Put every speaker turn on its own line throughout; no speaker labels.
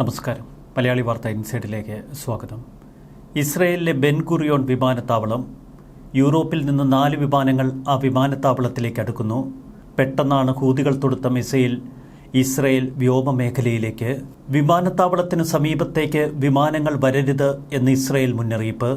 നമസ്കാരം. മലയാളി വാർത്ത ഇൻസൈഡിലേക്ക് സ്വാഗതം. ഇസ്രയേലിലെ ബെൻ കുറിയോൺ വിമാനത്താവളം യൂറോപ്പിൽ നിന്ന് നാല് വിമാനങ്ങൾ ആ വിമാനത്താവളത്തിലേക്ക് അടുക്കുന്നു. പെട്ടെന്നാണ് ഹൂതികൾ തൊടുത്ത മിസൈൽ ഇസ്രയേൽ വ്യോമമേഖലയിലേക്ക് വിമാനത്താവളത്തിന് സമീപത്തേക്ക് വിമാനങ്ങൾ വരരുത് എന്ന് ഇസ്രയേൽ മുന്നറിയിപ്പ്.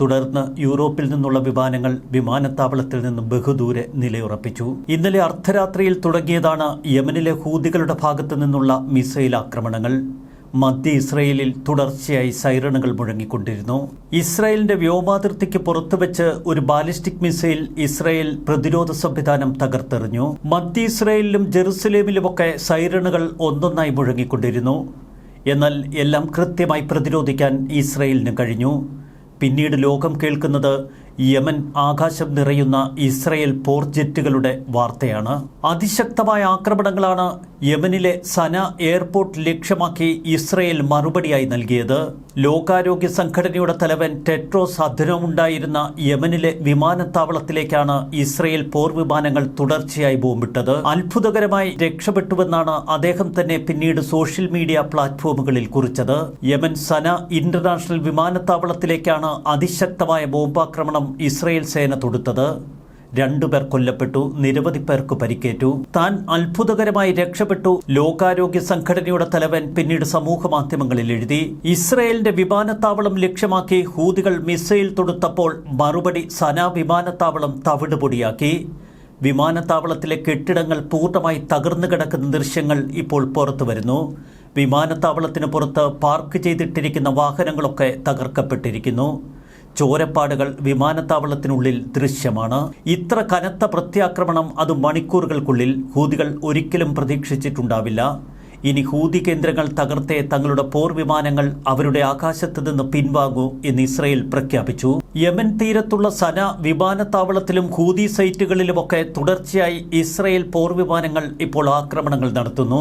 തുടർന്ന് യൂറോപ്പിൽ നിന്നുള്ള വിമാനങ്ങൾ വിമാനത്താവളത്തിൽ നിന്ന് ബഹുദൂരെ നിലയുറപ്പിച്ചു. ഇന്നലെ അർദ്ധരാത്രിയിൽ തുടങ്ങിയതാണ് യമനിലെ ഹൂതികളുടെ ഭാഗത്തു നിന്നുള്ള മിസൈൽ ആക്രമണങ്ങൾ. മധ്യ ഇസ്രയേലിൽ തുടർച്ചയായി സൈറണുകൾ മുഴങ്ങിക്കൊണ്ടിരുന്നു. ഇസ്രായേലിന്റെ വ്യോമാതിർത്തിക്ക് പുറത്തുവച്ച് ഒരു ബാലിസ്റ്റിക് മിസൈൽ ഇസ്രായേൽ പ്രതിരോധ സംവിധാനം തകർത്തെറിഞ്ഞു. മധ്യ ഇസ്രായേലിലും ജെറുസലേമിലുമൊക്കെ സൈറണുകൾ ഒന്നൊന്നായി മുഴങ്ങിക്കൊണ്ടിരുന്നു. എന്നാൽ എല്ലാം കൃത്യമായി പ്രതിരോധിക്കാൻ ഇസ്രയേലിന് കഴിഞ്ഞു. പിന്നീട് ലോകം കേൾക്കുന്നത് യമൻ ആകാശം നിറയുന്ന ഇസ്രയേൽ പോർജെറ്റുകളുടെ വാർത്തയാണ്. അതിശക്തമായ ആക്രമണങ്ങളാണ് യമനിലെ സന എയർപോർട്ട് ലക്ഷ്യമാക്കി ഇസ്രയേൽ മറുപടിയായി നൽകിയത്. ലോകാരോഗ്യ സംഘടനയുടെ തലവൻ ടെട്രോസ് അധനം ഉണ്ടായിരുന്ന യമനിലെ വിമാനത്താവളത്തിലേക്കാണ് ഇസ്രയേൽ പോർ വിമാനങ്ങൾ തുടർച്ചയായി ബോംബിട്ടത്. അത്ഭുതകരമായി രക്ഷപ്പെട്ടുവെന്നാണ് അദ്ദേഹം തന്നെ പിന്നീട് സോഷ്യൽ മീഡിയ പ്ലാറ്റ്ഫോമുകളിൽ കുറിച്ചത്. യമൻ സന ഇന്റർനാഷണൽ വിമാനത്താവളത്തിലേക്കാണ് അതിശക്തമായ ബോംബാക്രമണം ഇസ്രയേൽ സേന തൊടുത്തത്. രണ്ടുപേർ കൊല്ലപ്പെട്ടു നിരവധി പേർക്ക് പരിക്കേറ്റു. താൻ അത്ഭുതകരമായി രക്ഷപ്പെട്ടു ലോകാരോഗ്യ സംഘടനയുടെ തലവൻ പിന്നീട് സമൂഹ മാധ്യമങ്ങളിൽ എഴുതി. ഇസ്രയേലിന്റെ വിമാനത്താവളം ലക്ഷ്യമാക്കി ഹൂതികൾ മിസൈൽ തൊടുത്തപ്പോൾ മറുപടി സന വിമാനത്താവളം തവിടുപൊടിയാക്കി. വിമാനത്താവളത്തിലെ കെട്ടിടങ്ങൾ പൂർണമായി തകർന്നു കിടക്കുന്ന ദൃശ്യങ്ങൾ ഇപ്പോൾ പുറത്തു വരുന്നു. വിമാനത്താവളത്തിന് പുറത്ത് പാർക്ക് ചെയ്തിട്ടിരിക്കുന്ന വാഹനങ്ങളൊക്കെ തകർക്കപ്പെട്ടിരിക്കുന്നു. ചോരപ്പാടുകൾ വിമാനത്താവളത്തിനുള്ളിൽ ദൃശ്യമാണ്. ഇത്ര കനത്ത പ്രത്യാക്രമണം അത് മണിക്കൂറുകൾക്കുള്ളിൽ ഹൂതികൾ ഒരിക്കലും പ്രതീക്ഷിച്ചിട്ടുണ്ടാവില്ല. ഇനി ഹൂതി കേന്ദ്രങ്ങൾ തകർത്തെ തങ്ങളുടെ പോർ വിമാനങ്ങൾ അവരുടെ ആകാശത്ത് നിന്ന് പിൻവാങ്ങൂ എന്ന് ഇസ്രയേൽ പ്രഖ്യാപിച്ചു. യമൻ തീരത്തുള്ള സന വിമാനത്താവളത്തിലും ഹൂതി സൈറ്റുകളിലുമൊക്കെ തുടർച്ചയായി ഇസ്രയേൽ പോർ വിമാനങ്ങൾ ഇപ്പോൾ ആക്രമണങ്ങൾ നടത്തുന്നു.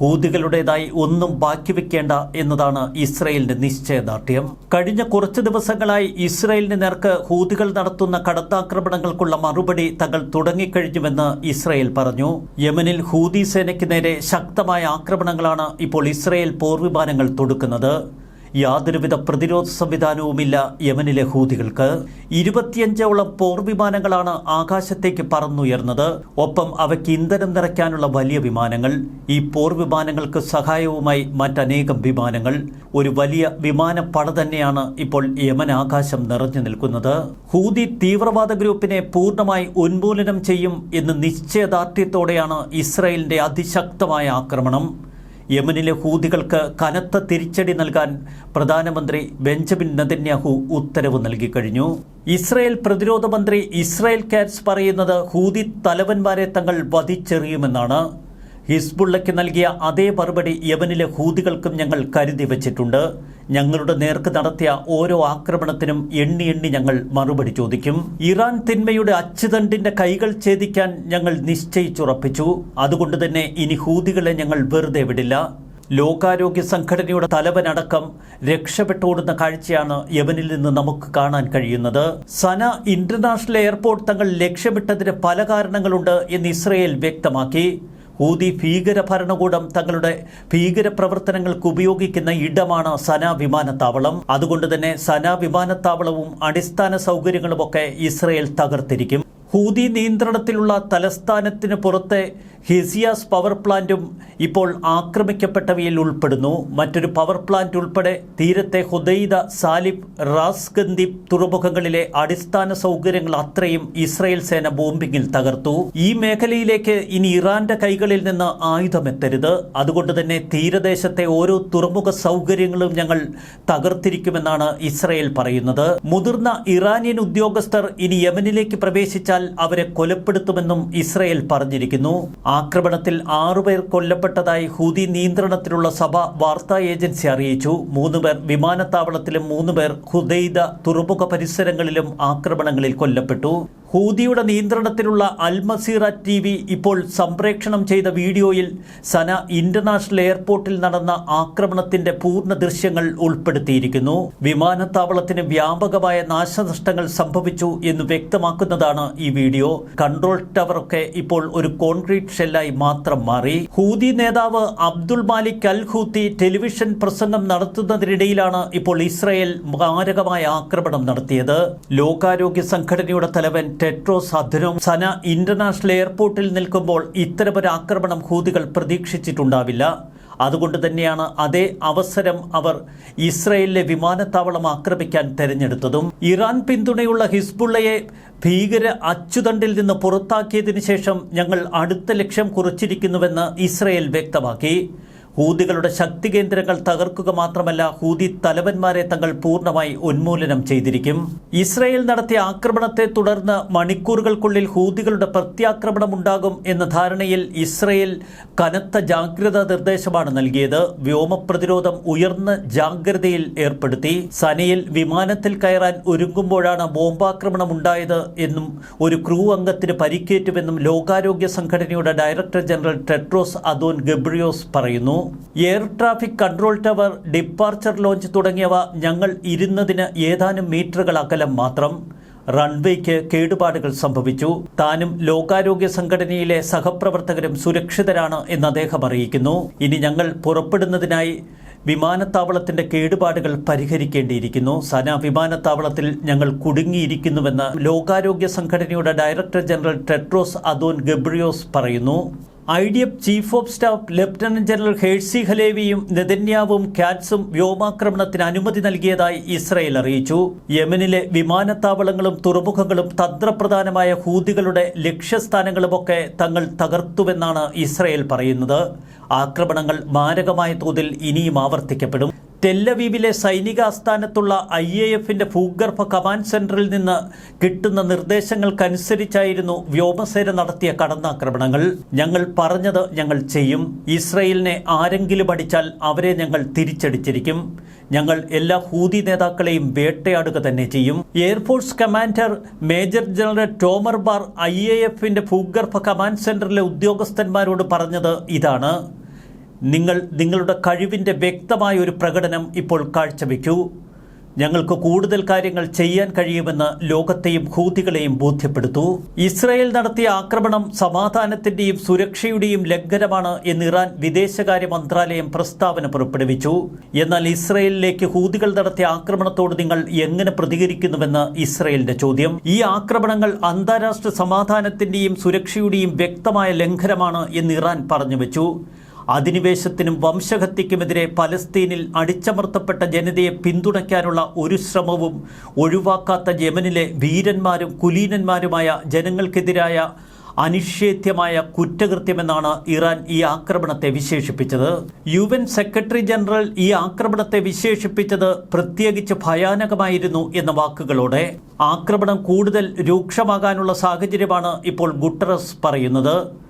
ഹൂതികളുടേതായി ഒന്നും ബാക്കി വെക്കേണ്ട എന്നതാണ് ഇസ്രയേലിന്റെ നിശ്ചയദാർഢ്യം. കഴിഞ്ഞ കുറച്ച് ദിവസങ്ങളായി ഇസ്രയേലിന് നേർക്ക് ഹൂതികൾ നടത്തുന്ന കടത്താക്രമണങ്ങൾക്കുള്ള മറുപടി തങ്ങൾ തുടങ്ങിക്കഴിഞ്ഞുവെന്ന് ഇസ്രയേൽ പറഞ്ഞു. യമനിൽ ഹൂതി സേനയ്ക്ക് നേരെ ശക്തമായ ആക്രമണങ്ങളാണ് ഇപ്പോൾ ഇസ്രയേൽ പോർവിമാനങ്ങൾ തൊടുക്കുന്നത്. യാതൊരുവിധ പ്രതിരോധ സംവിധാനവുമില്ല യമനിലെ ഹൂതികൾക്ക്. ഇരുപത്തിയഞ്ചോളം പോർവിമാനങ്ങളാണ് ആകാശത്തേക്ക് പറന്നുയർന്നത്. ഒപ്പം അവയ്ക്ക് ഇന്ധനം നിറയ്ക്കാനുള്ള വലിയ വിമാനങ്ങൾ. ഈ പോർവിമാനങ്ങൾക്ക് സഹായവുമായി മറ്റനേകം വിമാനങ്ങൾ. ഒരു വലിയ വിമാനപ്പട തന്നെയാണ് ഇപ്പോൾ യമൻ ആകാശം നിറഞ്ഞു നിൽക്കുന്നത്. ഹൂതി തീവ്രവാദ ഗ്രൂപ്പിനെ പൂർണമായി ഉന്മൂലനം ചെയ്യും എന്ന് നിശ്ചയദാർഢ്യത്തോടെയാണ് ഇസ്രയേലിന്റെ അതിശക്തമായ ആക്രമണം. യമനിലെ ഹൂതികൾക്ക് കനത്ത തിരിച്ചടി നൽകാൻ പ്രധാനമന്ത്രി ബെഞ്ചമിൻ നെതന്യാഹു ഉത്തരവ് നൽകി കഴിഞ്ഞു. ഇസ്രായേൽ പ്രതിരോധ മന്ത്രി ഇസ്രായേൽ കാറ്റ്സ് പറയുന്നത് ഹൂതി തലവന്മാരെ തങ്ങൾ വധിച്ചെറിയുമെന്നാണ്. ഹിസ്ബുള്ളയ്ക്ക് നൽകിയ അതേ മറുപടി യമനിലെ ഹൂതികൾക്കും ഞങ്ങൾ കരുതി വച്ചിട്ടുണ്ട്. ഞങ്ങളുടെ നേർക്ക് നടത്തിയ ഓരോ ആക്രമണത്തിനും എണ്ണി എണ്ണി ഞങ്ങൾ മറുപടി ചോദിക്കും. ഇറാൻ തിന്മയുടെ അച്ചുതണ്ടിന്റെ കൈകൾ ഛേദിക്കാൻ ഞങ്ങൾ നിശ്ചയിച്ചുറപ്പിച്ചു. അതുകൊണ്ട് തന്നെ ഇനി ഹൂതികളെ ഞങ്ങൾ വെറുതെ വിടില്ല. ലോകാരോഗ്യ സംഘടനയുടെ തലവനടക്കം രക്ഷപ്പെട്ടോടുന്ന കാഴ്ചയാണ് യമനിൽ നിന്ന് നമുക്ക് കാണാൻ കഴിയുന്നത്. സന ഇന്റർനാഷണൽ എയർപോർട്ട് തങ്ങൾ ലക്ഷ്യമിട്ടതിന് പല കാരണങ്ങളുണ്ട് എന്ന് ഇസ്രയേൽ വ്യക്തമാക്കി. ഹൂതി ഭീകര ഭരണകൂടം തങ്ങളുടെ ഭീകര പ്രവർത്തനങ്ങൾക്ക് ഉപയോഗിക്കുന്ന ഇടമാണ് സന വിമാനത്താവളം. അതുകൊണ്ട് തന്നെ സന വിമാനത്താവളവും അടിസ്ഥാന സൗകര്യങ്ങളുമൊക്കെ ഇസ്രയേൽ തകർത്തിരിക്കും. ഹൂതി നിയന്ത്രണത്തിലുള്ള തലസ്ഥാനത്തിന് പുറത്തെ ഹെസിയാസ് പവർ പ്ലാന്റും ഇപ്പോൾ ആക്രമിക്കപ്പെട്ടവയിൽ ഉൾപ്പെടുന്നു. മറ്റൊരു പവർ പ്ലാന്റ് ഉൾപ്പെടെ തീരത്തെ ഹുദൈദ സാലിബ് റാസ്ഗന്ദി തുറമുഖങ്ങളിലെ അടിസ്ഥാന സൗകര്യങ്ങൾ അത്രയും ഇസ്രയേൽ സേന ബോംബിങ്ങിൽ തകർത്തു. ഈ മേഖലയിലേക്ക് ഇനി ഇറാന്റെ കൈകളിൽ നിന്ന് ആയുധമെത്തരുത്. അതുകൊണ്ട് തന്നെ തീരദേശത്തെ ഓരോ തുറമുഖ സൗകര്യങ്ങളും ഞങ്ങൾ തകർത്തിരിക്കുമെന്നാണ് ഇസ്രയേൽ പറയുന്നത്. മുതിർന്ന ഇറാനിയൻ ഉദ്യോഗസ്ഥർ ഇനി യമനിലേക്ക് പ്രവേശിച്ചാൽ അവരെ കൊലപ്പെടുത്തുമെന്നും ഇസ്രയേൽ പറഞ്ഞിരിക്കുന്നു. ആക്രമണത്തിൽ ആറുപേർ കൊല്ലപ്പെട്ടതായി ഹൂതി നിയന്ത്രണത്തിലുള്ള സഭ വാർത്താ ഏജൻസി അറിയിച്ചു. മൂന്നുപേർ വിമാനത്താവളത്തിലും മൂന്നുപേർ ഹുദൈദ തുറമുഖ പരിസരങ്ങളിലും ആക്രമണങ്ങളിൽ കൊല്ലപ്പെട്ടു. ഹൂതിയുടെ നിയന്ത്രണത്തിലുള്ള അൽമസീറ ടി വി ഇപ്പോൾ സംപ്രേക്ഷണം ചെയ്ത വീഡിയോയിൽ സന ഇന്റർനാഷണൽ എയർപോർട്ടിൽ നടന്ന ആക്രമണത്തിന്റെ പൂർണ ദൃശ്യങ്ങൾ ഉൾപ്പെടുത്തിയിരിക്കുന്നു. വിമാനത്താവളത്തിന് വ്യാപകമായ നാശനഷ്ടങ്ങൾ സംഭവിച്ചു എന്ന് വ്യക്തമാക്കുന്നതാണ് ഈ വീഡിയോ. കൺട്രോൾ ടവറൊക്കെ ഇപ്പോൾ ഒരു കോൺക്രീറ്റ് ഷെല്ലായി മാത്രം മാറി. ഹൂതി നേതാവ് Abdul Malik al Houthi television പ്രസംഗം നടത്തുന്നതിനിടയിലാണ് ഇപ്പോൾ ഇസ്രയേൽ മാരകമായ ആക്രമണം നടത്തിയത്. ലോകാരോഗ്യ സംഘടനയുടെ തലവൻ ടെട്രോസ് അധനും സന ഇന്റർനാഷണൽ എയർപോർട്ടിൽ നിൽക്കുമ്പോൾ ഇത്തരമൊരു ആക്രമണം ഹൂതികൾ പ്രതീക്ഷിച്ചിട്ടുണ്ടാവില്ല. അതുകൊണ്ട് തന്നെയാണ് അതേ അവസരം അവർ ഇസ്രയേലിലെ വിമാനത്താവളം ആക്രമിക്കാൻ തെരഞ്ഞെടുത്തതും. ഇറാൻ പിന്തുണയുള്ള ഹിസ്ബുള്ളയെ ഭീകര അച്ചുതണ്ടിൽ നിന്ന് പുറത്താക്കിയതിനു ശേഷം ഞങ്ങൾ അടുത്ത ലക്ഷ്യം കുറിച്ചിരിക്കുന്നുവെന്ന് ഇസ്രയേൽ വ്യക്തമാക്കി. ഹൂതികളുടെ ശക്തി കേന്ദ്രങ്ങൾ തകർക്കുക മാത്രമല്ല ഹൂതി തലവന്മാരെ തങ്ങൾ പൂർണമായി ഉന്മൂലനം ചെയ്തിരിക്കും. ഇസ്രയേൽ നടത്തിയ ആക്രമണത്തെ തുടർന്ന് മണിക്കൂറുകൾക്കുള്ളിൽ ഹൂതികളുടെ പ്രത്യാക്രമണം ഉണ്ടാകും എന്ന ധാരണയിൽ ഇസ്രയേൽ കനത്ത ജാഗ്രതാ നിർദ്ദേശമാണ് നൽകിയത്. വ്യോമ പ്രതിരോധം ഉയർന്ന ജാഗ്രതയിൽ ഏർപ്പെടുത്തി. സനയിൽ വിമാനത്തിൽ കയറാൻ ഒരുങ്ങുമ്പോഴാണ് ബോംബാക്രമണം ഉണ്ടായത് എന്നും ഒരു ക്രൂ അംഗത്തിന് പരിക്കേറ്റുമെന്നും ലോകാരോഗ്യ സംഘടനയുടെ director general Tedros Adhanom Ghebreyesus പറയുന്നു. Air traffic control tower departure lounge തുടങ്ങിയവ ഞങ്ങൾ ഇരുന്നതിന് ഏതാനും മീറ്ററുകൾ അകലം മാത്രം. റൺവേക്ക് കേടുപാടുകൾ സംഭവിച്ചു. താനും ലോകാരോഗ്യ സംഘടനയിലെ സഹപ്രവർത്തകരും സുരക്ഷിതരാണ് എന്ന് അദ്ദേഹം അറിയിക്കുന്നു. ഇനി ഞങ്ങൾ പുറപ്പെടുന്നതിനായി വിമാനത്താവളത്തിന്റെ കേടുപാടുകൾ പരിഹരിക്കേണ്ടിയിരിക്കുന്നു. സന വിമാനത്താവളത്തിൽ ഞങ്ങൾ കുടുങ്ങിയിരിക്കുന്നുവെന്ന് ലോകാരോഗ്യ സംഘടനയുടെ director general Tedros Adhanom Ghebreyesus പറയുന്നു. I D F chief of staff lieutenant general Herzi ഹലേവിയും നെതന്യാവും കാറ്റ്സും വ്യോമാക്രമണത്തിന് അനുമതി നൽകിയതായി ഇസ്രയേൽ അറിയിച്ചു. യമനിലെ വിമാനത്താവളങ്ങളും തുറമുഖങ്ങളും തന്ത്രപ്രധാനമായ ഹൂതികളുടെ ലക്ഷ്യസ്ഥാനങ്ങളുമൊക്കെ തങ്ങൾ തകർത്തുവെന്നാണ് ഇസ്രയേൽ പറയുന്നത്. ആക്രമണങ്ങൾ മാരകമായ തോതിൽ ഇനിയും ആവർത്തിക്കപ്പെടും. തെല്ലവീവിലെ സൈനിക ആസ്ഥാനത്തുള്ള ഐ എ എഫിന്റെ ഭൂഗർഭ കമാൻഡ് സെന്ററിൽ നിന്ന് കിട്ടുന്ന നിർദ്ദേശങ്ങൾക്കനുസരിച്ചായിരുന്നു വ്യോമസേന നടത്തിയ കടന്നാക്രമണങ്ങൾ. ഞങ്ങൾ പറഞ്ഞത് ഞങ്ങൾ ചെയ്യും. ഇസ്രയേലിനെ ആരെങ്കിലും അടിച്ചാൽ അവരെ ഞങ്ങൾ തിരിച്ചടിച്ചിരിക്കും. ഞങ്ങൾ എല്ലാ ഹൂതി നേതാക്കളെയും വേട്ടയാടുക തന്നെ ചെയ്യും. Air force commander major general Tomer Bar I A എഫിന്റെ ഭൂഗർഭ കമാൻഡ് സെന്ററിലെ ഉദ്യോഗസ്ഥന്മാരോട് പറഞ്ഞത് ഇതാണ്. നിങ്ങൾ നിങ്ങളുടെ കഴിവിന്റെ വ്യക്തമായ ഒരു പ്രകടനം ഇപ്പോൾ കാഴ്ചവെക്കൂ. ഞങ്ങൾക്ക് കൂടുതൽ കാര്യങ്ങൾ ചെയ്യാൻ കഴിയുമെന്ന് ലോകത്തെയും ഹൂതികളെയും ബോധ്യപ്പെടുത്തു. ഇസ്രായേൽ നടത്തിയ ആക്രമണം സമാധാനത്തിന്റെയും സുരക്ഷയുടെയും ലംഘനമാണ് എന്ന് ഇറാൻ വിദേശകാര്യ മന്ത്രാലയം പ്രസ്താവന പുറപ്പെടുവിച്ചു. എന്നാൽ ഇസ്രായേലിലേക്ക് ഹൂതികൾ നടത്തിയ ആക്രമണത്തോട് നിങ്ങൾ എങ്ങനെ പ്രതികരിക്കുന്നുവെന്ന് ഇസ്രായേലിന്റെ ചോദ്യം. ഈ ആക്രമണങ്ങൾ അന്താരാഷ്ട്ര സമാധാനത്തിന്റെയും സുരക്ഷയുടെയും വ്യക്തമായ ലംഘനമാണ് എന്ന് ഇറാൻ പറഞ്ഞുവെച്ചു അധിനിവേശത്തിനും വംശഹത്യക്കുമെതിരെ പലസ്തീനിൽ അടിച്ചമർത്തപ്പെട്ട ജനതയെ പിന്തുണയ്ക്കാനുള്ള ഒരു ശ്രമവും ഒഴിവാക്കാത്ത യമനിലെ വീരന്മാരും കുലീനന്മാരുമായ ജനങ്ങൾക്കെതിരായ അനിഷേധ്യമായ കുറ്റകൃത്യമെന്നാണ് ഇറാൻ ഈ ആക്രമണത്തെ വിശേഷിപ്പിച്ചത്. യു എൻ സെക്രട്ടറി ജനറൽ ഈ ആക്രമണത്തെ വിശേഷിപ്പിച്ചത് പ്രത്യേകിച്ച് ഭയാനകമായിരുന്നു എന്ന വാക്കുകളോടെ. ആക്രമണം കൂടുതൽ രൂക്ഷമാകാനുള്ള സാഹചര്യമാണ് ഇപ്പോൾ ഗുട്ടറസ് പറയുന്നത്.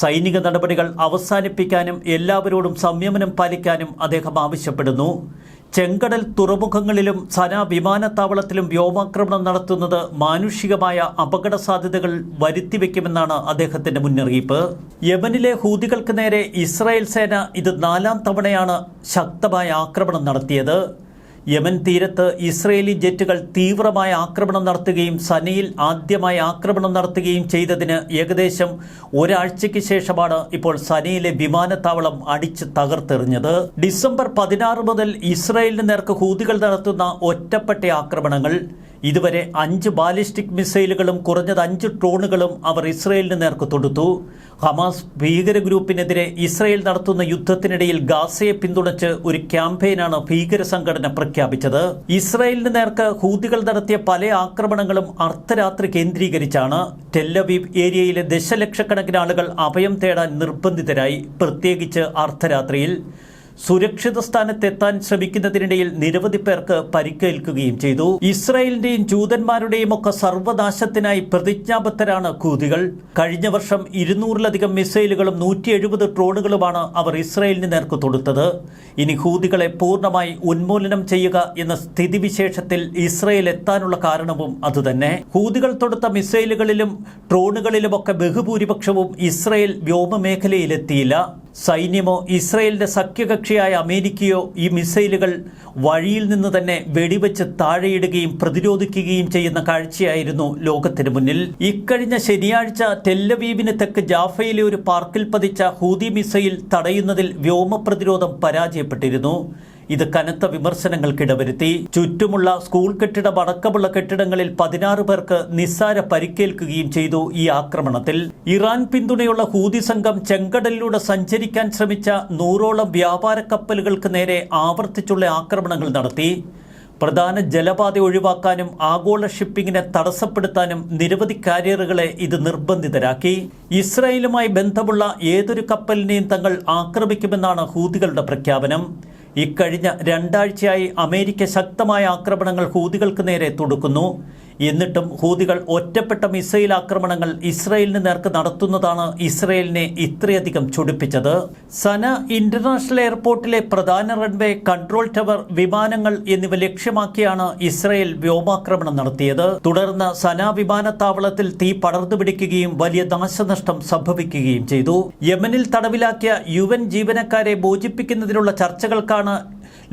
സൈനിക നടപടികൾ അവസാനിപ്പിക്കാനും എല്ലാവരോടും സംയമനം പാലിക്കാനും അദ്ദേഹം ആവശ്യപ്പെടുന്നു. ചെങ്കടൽ തുറമുഖങ്ങളിലും സന വിമാനത്താവളത്തിലും വ്യോമാക്രമണം നടത്തുന്നത് മാനുഷികമായ അപകട സാധ്യതകൾ വരുത്തിവെക്കുമെന്നാണ് അദ്ദേഹത്തിന്റെ മുന്നറിയിപ്പ്. യമനിലെ ഹൂതികൾക്ക് നേരെ ഇസ്രായേൽ സേന ഇത് നാലാം തവണയാണ് ശക്തമായ ആക്രമണം നടത്തിയത്. യമൻ തീരത്ത് ഇസ്രയേലി ജെറ്റുകൾ തീവ്രമായ ആക്രമണം നടത്തുകയും സനയിൽ ആദ്യമായി ആക്രമണം നടത്തുകയും ചെയ്തതിന് ഏകദേശം ഒരാഴ്ചയ്ക്ക് ശേഷമാണ് ഇപ്പോൾ സനയിലെ വിമാനത്താവളം അടിച്ച് തകർത്തെറിഞ്ഞത്. ഡിസംബർ പതിനാറ് മുതൽ ഇസ്രയേലിന് നേർക്ക് ഹൂതികൾ നടത്തുന്ന ഒറ്റപ്പെട്ട ആക്രമണങ്ങൾ ഇതുവരെ അഞ്ച് ബാലിസ്റ്റിക് മിസൈലുകളും കുറഞ്ഞത് അഞ്ച് ഡ്രോണുകളും അവർ ഇസ്രയേലിന് നേർക്ക് തൊടുത്തു. ഹമാസ് ഭീകര ഗ്രൂപ്പിനെതിരെ ഇസ്രയേൽ നടത്തുന്ന യുദ്ധത്തിനിടയിൽ ഗാസയെ പിന്തുണച്ച് ഒരു ക്യാമ്പയിനാണ് ഭീകര സംഘടന പ്രഖ്യാപിച്ചത്. ഇസ്രയേലിന് നേർക്ക് ഹൂതികൾ നടത്തിയ പല ആക്രമണങ്ങളും അർദ്ധരാത്രി കേന്ദ്രീകരിച്ചാണ്. ടെല്ലവീവ് ഏരിയയിലെ ദശലക്ഷക്കണക്കിന് ആളുകൾ അഭയം തേടാൻ നിർബന്ധിതരായി പ്രത്യേകിച്ച് അർദ്ധരാത്രിയിൽ. സുരക്ഷിത സ്ഥാനത്തെത്താൻ ശ്രമിക്കുന്നതിനിടയിൽ നിരവധി പേർക്ക് പരിക്കേൽക്കുകയും ചെയ്തു. ഇസ്രായേലിന്റെയും ജൂതന്മാരുടെയും ഒക്കെ സർവനാശത്തിനായി പ്രതിജ്ഞാബദ്ധരാണ് കൂതികൾ കഴിഞ്ഞ വർഷം ഇരുന്നൂറിലധികം മിസൈലുകളും നൂറ്റി എഴുപത് ഡ്രോണുകളുമാണ് അവർ ഇസ്രായേലിന് നേർക്ക് തൊടുത്തത് ഇനി ഹൂതികളെ പൂർണമായി ഉന്മൂലനം ചെയ്യുക എന്ന സ്ഥിതിവിശേഷത്തിൽ ഇസ്രായേൽ എത്താനുള്ള കാരണവും അതുതന്നെ. ഹൂതികൾ തൊടുത്ത മിസൈലുകളിലും ഡ്രോണുകളിലുമൊക്കെ ബഹുഭൂരിപക്ഷവും ഇസ്രായേൽ വ്യോമമേഖലയിലെത്തിയില്ല. സൈന്യമോ ഇസ്രയേലിന്റെ സഖ്യകക്ഷിയായ അമേരിക്കയോ ഈ മിസൈലുകൾ വഴിയിൽ നിന്ന് തന്നെ വെടിവെച്ച് താഴെയിടുകയും പ്രതിരോധിക്കുകയും ചെയ്യുന്ന കാഴ്ചയായിരുന്നു ലോകത്തിന് മുന്നിൽ. ഇക്കഴിഞ്ഞ ശനിയാഴ്ച ടെല്ലവീവിന് തെക്ക് ജാഫയിലെ ഒരു പാർക്കിൽ പതിച്ച ഹൂതി മിസൈൽ തടയുന്നതിൽ വ്യോമ പ്രതിരോധം പരാജയപ്പെട്ടിരുന്നു. ഇത് കനത്ത വിമർശനങ്ങൾക്കിടവരുത്തി. ചുറ്റുമുള്ള സ്കൂൾ കെട്ടിടം അടക്കമുള്ള കെട്ടിടങ്ങളിൽ പതിനാറ് പേർക്ക് നിസ്സാര പരിക്കേൽക്കുകയും ചെയ്തു ഈ ആക്രമണത്തിൽ. ഇറാൻ പിന്തുണയുള്ള ഹൂതി സംഘം ചെങ്കടലിലൂടെ സഞ്ചരിക്കാൻ ശ്രമിച്ച നൂറോളം വ്യാപാര കപ്പലുകൾക്ക് നേരെ ആവർത്തിച്ചുള്ള ആക്രമണങ്ങൾ നടത്തി. പ്രധാന ജലപാത ഒഴിവാക്കാനും ആഗോള ഷിപ്പിങ്ങിനെ തടസ്സപ്പെടുത്താനും നിരവധി കാരിയറുകളെ ഇത് നിർബന്ധിതരാക്കി. ഇസ്രായേലുമായി ബന്ധമുള്ള ഏതൊരു കപ്പലിനെയും തങ്ങൾ ആക്രമിക്കുമെന്നാണ് ഹൂതികളുടെ പ്രഖ്യാപനം. ഇക്കഴിഞ്ഞ രണ്ടാഴ്ചയായി അമേരിക്ക ശക്തമായ ആക്രമണങ്ങൾ ഹൂതികൾക്ക് നേരെ തുടക്കുന്നു. എന്നിട്ടും ഹൂതികൾ ഒറ്റപ്പെട്ട മിസൈൽ ആക്രമണങ്ങൾ ഇസ്രയേലിന് നേർക്ക് നടത്തുന്നതാണ് ഇസ്രയേലിനെ ഇത്രയധികം ചൊടിപ്പിച്ചത്. സന ഇന്റർനാഷണൽ എയർപോർട്ടിലെ പ്രധാന റൺവേ കൺട്രോൾ ടവർ വിമാനങ്ങൾ എന്നിവ ലക്ഷ്യമാക്കിയാണ് ഇസ്രയേൽ വ്യോമാക്രമണം നടത്തിയത്. തുടർന്ന് സന വിമാനത്താവളത്തിൽ തീ പടർന്നു പിടിക്കുകയും വലിയ നാശനഷ്ടം സംഭവിക്കുകയും ചെയ്തു. യമനിൽ തടവിലാക്കിയ യു എൻ ജീവനക്കാരെ മോചിപ്പിക്കുന്നതിനുള്ള ചർച്ചകൾക്കാണ്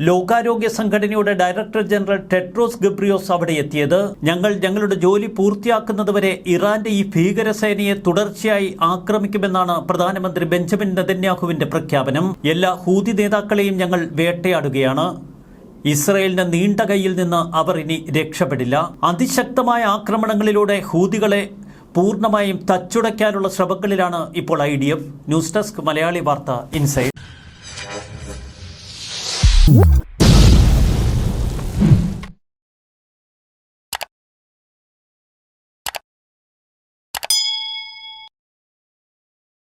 ലോകാരോഗ്യ സംഘടനയുടെ ഡയറക്ടർ ജനറൽ ടെട്രോസ് ഗബ്രിയോസ് അവിടെ എത്തിയത്. ഞങ്ങൾ ഞങ്ങളുടെ ജോലി പൂർത്തിയാക്കുന്നതുവരെ ഇറാന്റെ ഈ ഭീകരസേനയെ തുടർച്ചയായി ആക്രമിക്കുമെന്നാണ് പ്രധാനമന്ത്രി ബെഞ്ചമിൻ നെതന്യാഹുവിന്റെ പ്രഖ്യാപനം. എല്ലാ ഹൂതി നേതാക്കളെയും ഞങ്ങൾ വേട്ടയാടുകയാണ്. ഇസ്രയേലിന്റെ നീണ്ട കൈയിൽ നിന്ന് അവർ ഇനി രക്ഷപ്പെടില്ല. അതിശക്തമായ ആക്രമണങ്ങളിലൂടെ ഹൂതികളെ പൂർണമായും തച്ചുടയ്ക്കാനുള്ള ശ്രമങ്ങളിലാണ് ഇപ്പോൾ I D F. News desk Malayali വാർത്ത Woo!